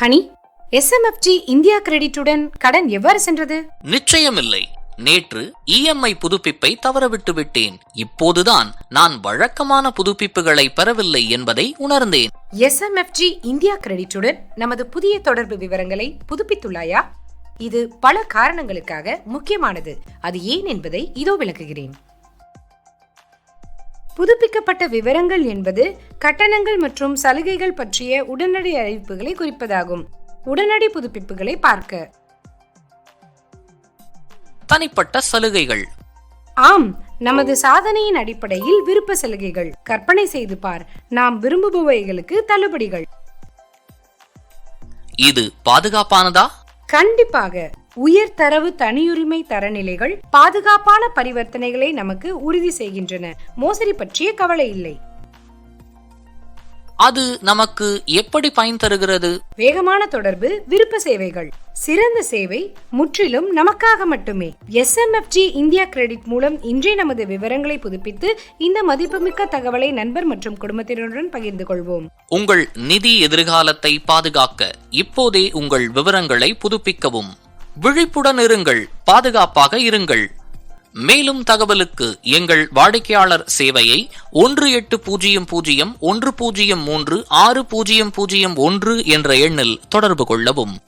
Honey SMFG India கிரெடிட்டுடன் கடன் எவ்வாறு சென்றது? நிச்சயமில்லை. நேற்று இஎம்ஐ புதுப்பிப்பை தவறவிட்டு விட்டேன். இப்போதுதான் நான் வழக்கமான புதுப்பிப்புகளை பெறவில்லை என்பதை உணர்ந்தேன். எஸ்எம்எஃப்ஜி இந்தியா கிரெடிட்டுடன் நமது புதிய தொடர்பு விவரங்களை புதுப்பித்துள்ளாயா? இது பல காரணங்களுக்காக முக்கியமானது. அது ஏன் என்பதை இதோ விளக்குகிறேன். புதுப்பிக்கப்பட்ட விவரங்கள் என்பது கட்டணங்கள் மற்றும் சலுகைகள் பற்றிய உடனடி அறிவிப்புகளை குறிப்பதாகும். உடனடி புதுப்பிப்புகளை பார்க்க. தனிப்பட்ட சலுகைகள். ஆம் நமது சாதனையின் அடிப்படையில் விருப்ப சலுகைகள். கற்பனை செய்து பார் நாம் விரும்புபவைகளுக்கு தள்ளுபடிகள். இது பாதுகாப்பானதா? கண்டிப்பாக. உயர் தரவு தனியுரிமை தரநிலைகள் பாதுகாப்பான பரிவர்த்தனைகளை நமக்கு உறுதி செய்கின்றன. மோசடி பற்றிய கவலை இல்லை. அது நமக்கு எப்படி பயன் தருகிறது? வேகமான தொடர்பு விருப்ப சேவைகள். சிறந்த சேவை முற்றிலும் நமக்காக மட்டுமே. எஸ்எம்எஃப்ஜி இந்தியா கிரெடிட் மூலம் இன்றே நமது விவரங்களை புதுப்பித்து இந்த மதிப்புமிக்க தகவலை நண்பர் மற்றும் குடும்பத்தினருடன் பகிர்ந்து கொள்வோம். உங்கள் நிதி எதிர்காலத்தை பாதுகாக்க இப்போதே உங்கள் விவரங்களை புதுப்பிக்கவும். விழிப்புடன் இருங்கள் பாதுகாப்பாக இருங்கள். மேலும் தகவலுக்கு எங்கள் வாடிக்கையாளர் சேவையை ஒன்று எட்டு பூஜ்ஜியம் பூஜ்ஜியம் ஒன்று பூஜ்ஜியம் மூன்று ஆறு பூஜ்ஜியம் பூஜ்ஜியம் ஒன்று என்ற எண்ணில் தொடர்பு கொள்ளவும்.